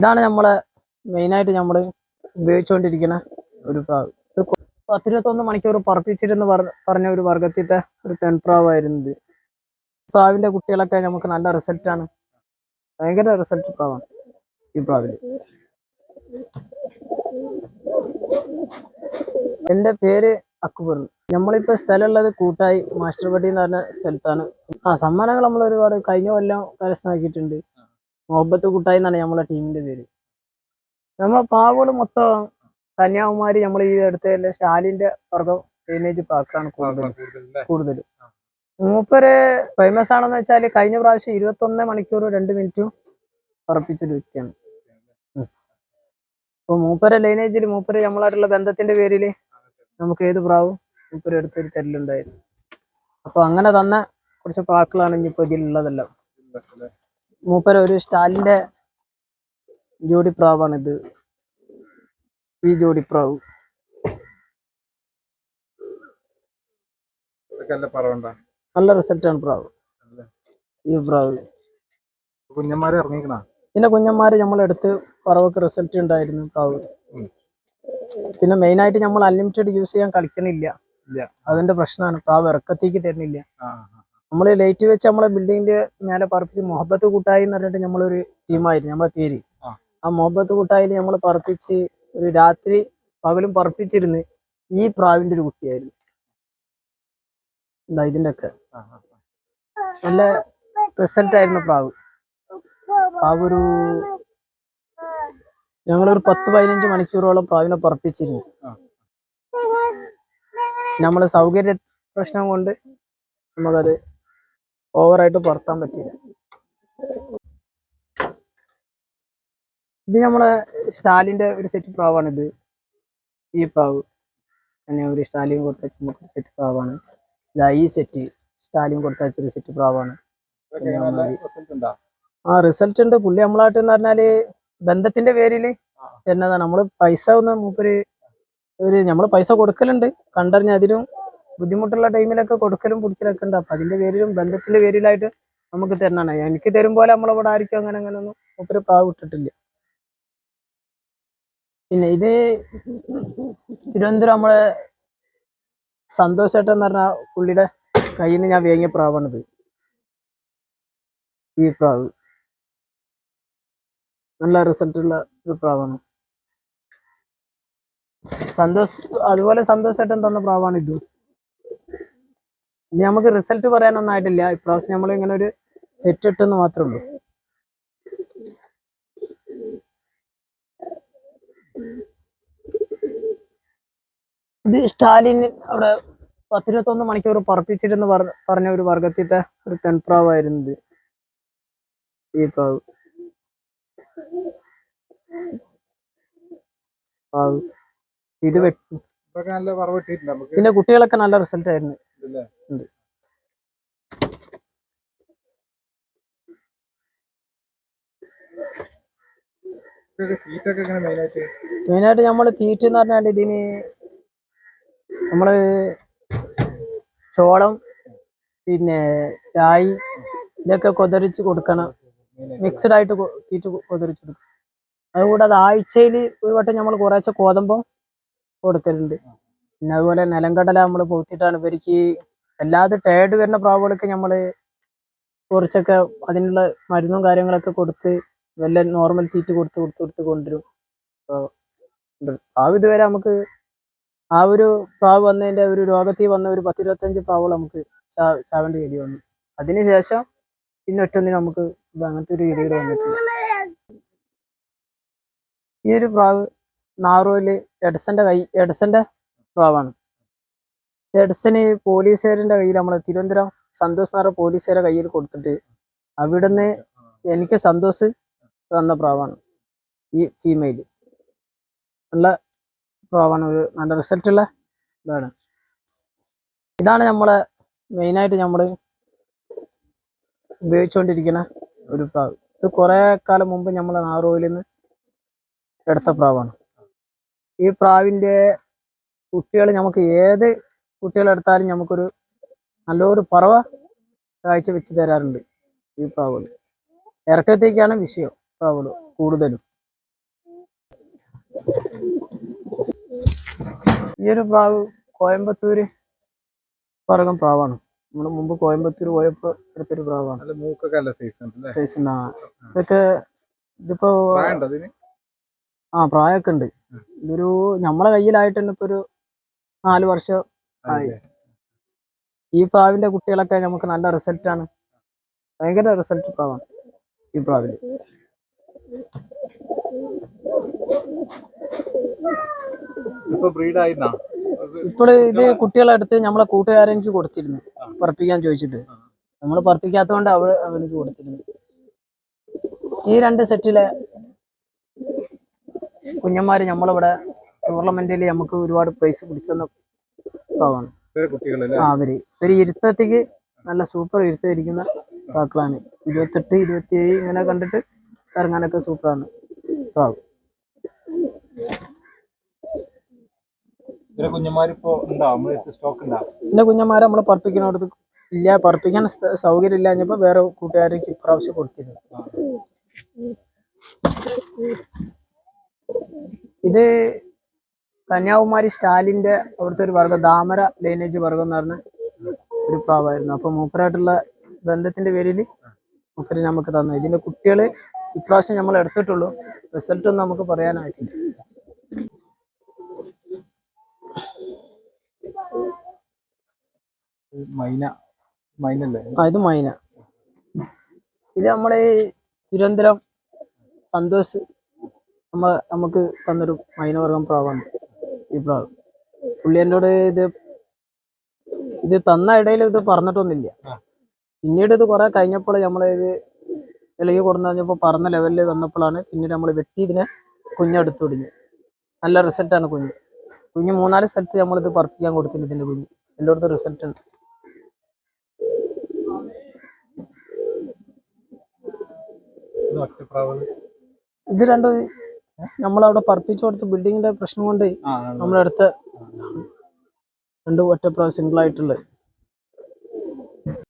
ഇതാണ് നമ്മളെ മെയിനായിട്ട് നമ്മൾ ഉപയോഗിച്ചുകൊണ്ടിരിക്കുന്ന ഒരു പ്രാവ്. പത്തിരുപത്തൊന്ന് മണിക്കൂർ പറപ്പിച്ചിരുന്ന് പറ- പറഞ്ഞ ഒരു വർഗത്തിത്തെ ഒരു പെൺപ്രാവായിരുന്നു പ്രാവിന്റെ കുട്ടികളൊക്കെ നമുക്ക് നല്ല റിസൾട്ടാണ് ഭയങ്കര റിസൾട്ട് പ്രാവാണ് ഈ പ്രാവിൽ. എന്റെ പേര് അക്ബർ. നമ്മളിപ്പോ സ്ഥലമുള്ളത് കൂട്ടായി മാസ്റ്റർ പട്ടി എന്ന് പറഞ്ഞ സ്ഥലത്താണ്. ആ സമ്മാനങ്ങൾ നമ്മൾ ഒരുപാട് കഴിഞ്ഞ കൊല്ലം കരസ്ഥമാക്കിയിട്ടുണ്ട്. മുഹബത്ത് കൂട്ടായി എന്നാണ് നമ്മളെ ടീമിന്റെ പേര്. നമ്മളെ പാവകൾ മൊത്തം കന്യാകുമാരി നമ്മൾ ഈ അടുത്ത സ്റ്റാലിന്റെ വർഗം ലൈനേജ് പാർക്കാണ് കൂടുതൽ കൂടുതൽ മൂപ്പര് ഫേമസ് ആണെന്ന് വെച്ചാൽ കഴിഞ്ഞ പ്രാവശ്യം ഇരുപത്തി ഒന്ന് മണിക്കൂർ രണ്ട് മിനിറ്റും ഉറപ്പിച്ചൊരു വ്യക്തിയാണ്. അപ്പൊ മൂപ്പര ലൈനേജിൽ മൂപ്പര് നമ്മളായിട്ടുള്ള ബന്ധത്തിന്റെ പേരിൽ നമുക്ക് ഏത് പ്രാവും മൂപ്പര് എടുത്തൊരു തെല്ലുണ്ടായിരുന്നു അപ്പൊ അങ്ങനെ തന്ന കുറച്ച് പ്രാക്കളാണ് ഇനിയിപ്പോ ഇതിലുള്ളതെല്ലാം. മൂപ്പര് ഒരു സ്റ്റാലിന്റെ ജോഡി പ്രാവാണിത് ഈ ജോഡി പ്രാവ് നല്ല റിസൾട്ടാണ് പ്രാവ്. ഈ പ്രാവ്. കുഞ്ഞന്മാരെ ഇറങ്ങിക്കണ? പിന്നെ കുഞ്ഞന്മാര് നമ്മളെടുത്ത് പറവൊക്കെ റിസൾട്ട് ഉണ്ടായിരുന്നു പ്രാവ്. പിന്നെ മെയിൻ ആയിട്ട് നമ്മൾ അൺലിമിറ്റഡ് യൂസ് ചെയ്യാൻ കളിക്കണില്ല. അതിന്റെ പ്രശ്നമാണ് പ്രാവ് ഇറക്കത്തേക്ക് തരുന്നില്ല. നമ്മൾ ലൈറ്റ് വെച്ച് നമ്മളെ ബിൽഡിങ്ങിന്റെ മേലെ പറപ്പിച്ച് മുഹബത്ത് കൂട്ടായി എന്ന് പറഞ്ഞിട്ട് നമ്മളൊരു ടീമായിരുന്നു നമ്മളെ പേര്. ആ. മുഹബത്ത് കൂട്ടായിൽ നമ്മൾ പറപ്പിച്ച് ഒരു രാത്രി പകലും പറപ്പിച്ചിരുന്ന് ഈ പ്രാവിന്റെ ഒരു കുട്ടിയായിരുന്നു. എന്താ ഇതിന്റെ ഒക്കെ നല്ല റിസൾട്ട് ആയിരുന്നു പ്രാവ്. പ്രാവ് ഒരു ഞങ്ങളൊരു പത്ത് പതിനഞ്ച് മണിക്കൂറോളം പ്രാവിനെ പറപ്പിച്ചിരുന്നു. നമ്മളെ സൗകര്യ പ്രശ്നം കൊണ്ട് നമുക്കത് ഓവറായിട്ട് പറത്താൻ പറ്റിയില്ല. ഇത് നമ്മളെ സ്റ്റാലിന്റെ ഒരു സെറ്റ് പ്രാവാണിത്. ഈ പ്രാവ് ഒരു സ്റ്റാലിൻ കൊടുത്ത നമുക്ക് സെറ്റ് പ്രാവാണ്. ഇതാ ഈ സെറ്റ് സ്റ്റാലിൻ കൊടുത്ത ഒരു സെറ്റ് പ്രാവാണ്. ആ റിസൾട്ട് ഉണ്ട്. പുള്ളി നമ്മളായിട്ട് എന്ന് പറഞ്ഞാൽ ബന്ധത്തിന്റെ പേരിൽ എന്നതാണ് നമ്മൾ പൈസ ഒന്ന് മൂപ്പര് ഒരു നമ്മൾ പൈസ കൊടുക്കലുണ്ട്. കണ്ടറിഞ്ഞ അതിനും ബുദ്ധിമുട്ടുള്ള ടൈമിലൊക്കെ കൊടുക്കലും പിടിച്ചിലൊക്കെ ഉണ്ട്. അപ്പൊ അതിന്റെ പേരിലും ബന്ധത്തിന്റെ പേരിലായിട്ട് നമുക്ക് തരണം എനിക്ക് തരും പോലെ നമ്മളിവിടെ ആയിരിക്കും അങ്ങനെ അങ്ങനെ ഒന്നും മൂപ്പര് പ്രാവ് ഇട്ടിട്ടില്ല. പിന്നെ ഇത് തിരുവനന്തപുരം നമ്മളെ സന്തോഷ് എന്ന് പറഞ്ഞ പുള്ളിയുടെ കയ്യിൽ നിന്ന് ഞാൻ വേങ്ങിയ പ്രാവാണിത്. ഈ പ്രാവ്. നല്ല റിസൾട്ടുള്ള ഒരു പ്രാവാണ്. സന്തോഷ് അതുപോലെ സന്തോഷേട്ടൻ തന്ന പ്രാവാണ് ഇത് ഇനി നമുക്ക് റിസൾട്ട് പറയാനൊന്നും ആയിട്ടില്ല. ഇപ്രാവശ്യം നമ്മൾ ഇങ്ങനെ ഒരു സെറ്റ് ഇട്ടെന്ന് മാത്രമേ ഉള്ളൂ. ഇത് സ്റ്റാലിൻ അവിടെ പത്തിരുപത്തൊന്ന് മണിക്കൂർ പറപ്പിച്ചിരുന്ന് പറ- പറഞ്ഞ ഒരു വർഗത്തിത്തെ ഒരു പെൺപ്രാവായിരുന്നു ഇത് ഈ പ്രാവ്. ഇത് പിന്നെ കുട്ടികളൊക്കെ നല്ല റിസൾട്ട് ആയിരുന്നു ഇല്ലേ? ഉണ്ട്. ഇതൊക്കെ തീറ്റൊക്കെ എങ്ങനെ മെയിനായിട്ട് നമ്മൾ തീറ്റ എന്ന് പറഞ്ഞാൽ ഇതിന് നമ്മൾ ചോളം പിന്നെ രായി ഇതൊക്കെ കൊതറിച്ച് കൊടുക്കണം. മിക്സഡ് ആയിട്ട് തീറ്റ കൊതറിച്ച് കൊടുക്കും അതുകൂടാതെ ആഴ്ചയിൽ ഒരു വട്ടം നമ്മൾ കുറേശ്ശെ കോതമ്പം കൊടുക്കലുണ്ട്. പിന്നെ അതുപോലെ നിലങ്കടല നമ്മൾ പൂത്തിട്ടാണ് ഇവർക്ക് അല്ലാതെ ടേഡ് വരുന്ന പ്രാവുകൾക്ക് നമ്മൾ കുറച്ചൊക്കെ അതിനുള്ള മരുന്നും കാര്യങ്ങളൊക്കെ കൊടുത്ത് വല്ല നോർമൽ തീറ്റ കൊടുത്ത് കൊടുത്ത് കൊടുത്ത് കൊണ്ടുവരും. അപ്പോൾ. പ്രാവ് ഇതുവരെ നമുക്ക് ആ ഒരു പ്രാവ് വന്നതിന്റെ ഒരു രോഗത്തിൽ വന്ന ഒരു പത്തിരുപത്തഞ്ച് പ്രാവുകൾ നമുക്ക് ചാ- ചാവേണ്ട ഗതി വന്നു. അതിനുശേഷം പിന്നെ ഒറ്റൊന്നിന് നമുക്ക് ഇത് അങ്ങനത്തെ ഒരു ഗതികൾ വന്നിട്ടില്ല. ഈ ഒരു പ്രാവ് നാറോയിൽ എഡ്സന്റെ കൈ എഡ്സന്റെ പ്രാവാണ് എഡസന് പോലീസുകാരന്റെ കയ്യിൽ നമ്മൾ തിരുവനന്തപുരം സന്തോഷ് നാറ പോലീസുകാരുടെ കയ്യിൽ കൊടുത്തിട്ട് അവിടുന്ന് എനിക്ക് സന്തോഷ് തന്ന പ്രാവാണ്. ഈ ഫീമെയിൽ നല്ല പ്രാവാണ്. ഒരു നല്ല റിസൾട്ടുള്ള ഇതാണ്. ഇതാണ് നമ്മളെ മെയിനായിട്ട് നമ്മൾ ഉപയോഗിച്ചുകൊണ്ടിരിക്കുന്ന ഒരു പ്രാവ്. ഇത് കുറേ കാലം മുമ്പ് നമ്മൾ നാറോയിൽ നിന്ന് എടുത്ത പ്രാവാണ്. ഈ പ്രാവിന്റെ കുട്ടികൾ നമുക്ക് ഏത് കുട്ടികളെടുത്താലും നമുക്കൊരു നല്ലൊരു പറവ കാഴ്ച വെച്ച് തരാറുണ്ട് ഈ പ്രാവുകൾ ഇറക്കത്തേക്കാണ് വിഷയം. ഉണ്ടാവുള്ളൂ കൂടുതലും. ഈ ഒരു പ്രാവ് കോയമ്പത്തൂര് പറകം പ്രാവാണ്. നമ്മൾ മുമ്പ് കോയമ്പത്തൂർ പോയപ്പോ എടുത്തൊരു പ്രാവാണ്. മൂക്കൊക്കെ സൈസ് ആ. ഇതൊക്കെ ഇതിപ്പോ ആ പ്രായമൊക്കെ ഉണ്ട് ഇതൊരു നമ്മളെ കയ്യിലായിട്ട് തന്നെ ഇപ്പൊ ഒരു നാല് വർഷം ആയി. ഈ പ്രാവിന്റെ കുട്ടികളൊക്കെ നമുക്ക് നല്ല റിസൾട്ടാണ് ഭയങ്കര റിസൾട്ട് പ്രാവാണ് ഈ പ്രാവിന്റെ ഇപ്പൊ ഇപ്പോൾ ഇത് കുട്ടികളെ അടുത്ത് നമ്മളെ കൂട്ടുകാരനിക്ക് കൊടുത്തിരുന്നു. പറപ്പിക്കാൻ ചോദിച്ചിട്ട്. നമ്മൾ പറപ്പിക്കാത്തതുകൊണ്ട് അവൾ അവനിക്ക് കൊടുത്തിരുന്നു. ഈ രണ്ട് സെറ്റിലെ കുഞ്ഞന്മാര് നമ്മളിവിടെ ടൂർണമെന്റിൽ നമുക്ക് ഒരുപാട് പ്രൈസ് പിടിച്ചെന്ന പാവാണ് ആ അവർ. ഒരു ഇരുത്തത്തേക്ക് നല്ല സൂപ്പർ ഇരുത്തായിരിക്കുന്ന പാക്കളാണ് ഇരുപത്തെട്ട് ഇരുപത്തിയേഴ് ഇങ്ങനെ കണ്ടിട്ട് ഇറങ്ങാനൊക്കെ സൂപ്പറാണ്. ഉണ്ടോ? പിന്നെ കുഞ്ഞന്മാരെ നമ്മൾ പറപ്പിക്കുന്നിടത്ത് ഇല്ല പറപ്പിക്കാൻ സൗകര്യം ഇല്ലാഞ്ഞപ്പോ വേറെ കൂട്ടുകാർക്ക് ഇപ്രാവശ്യം കൊടുത്തിരുന്നു. ഇത് കന്യാകുമാരി സ്റ്റാലിന്റെ അവിടുത്തെ ഒരു വർഗം ദാമര ലൈനേജ് വർഗം എന്ന് പറഞ്ഞ ഒരു പ്രാവായിരുന്നു. അപ്പൊ മൂപ്പരായിട്ടുള്ള ബന്ധത്തിന്റെ പേരിൽ മൂപ്പര് നമുക്ക് തന്നു. ഇതിന്റെ കുട്ടികൾ ഇപ്രാവശ്യം നമ്മൾ എടുത്തിട്ടുള്ളൂ. റിസൾട്ട് ഒന്നും നമുക്ക് പറയാനായിട്ടില്ല. ആ ഇത് മൈന. ഇത് നമ്മളെ തിരുവനന്തപുരം സന്തോഷ് നമ്മ നമുക്ക് തന്നൊരു മൈനവർഗം പ്രാവാണ്. ഈ പ്രാവ് പുള്ളി എന്നോട് ഇത് ഇത് തന്ന ഇടയിൽ ഇത് പറഞ്ഞിട്ടൊന്നുമില്ല. പിന്നീട് ഇത് കുറെ കഴിഞ്ഞപ്പോൾ നമ്മൾ ഇത് ഇളകി കൊടുന്ന് കഴിഞ്ഞപ്പോൾ പറഞ്ഞ ലെവലിൽ വന്നപ്പോഴാണ് പിന്നീട് നമ്മൾ വെട്ടി ഇതിനെ കുഞ്ഞെടുത്തു വിടിഞ്ഞ് നല്ല റിസൾട്ടാണ് കുഞ്ഞ്. കുഞ്ഞ് മൂന്നാൽ സ്ഥലത്ത് നമ്മളിത് പറപ്പിക്കാൻ കൊടുത്തില്ല ഇതിന്റെ കുഞ്ഞ്. എല്ലായിടത്തും റിസൾട്ട് ഉണ്ട്. ഇത് രണ്ടും നമ്മളവിടെ പറപ്പിച്ചു കൊടുത്ത് ബിൽഡിങ്ങിന്റെ പ്രശ്നം കൊണ്ട് നമ്മളെടുത്ത് രണ്ട് ഒറ്റപ്രാവ് സിംഗിൾ ആയിട്ടുള്ള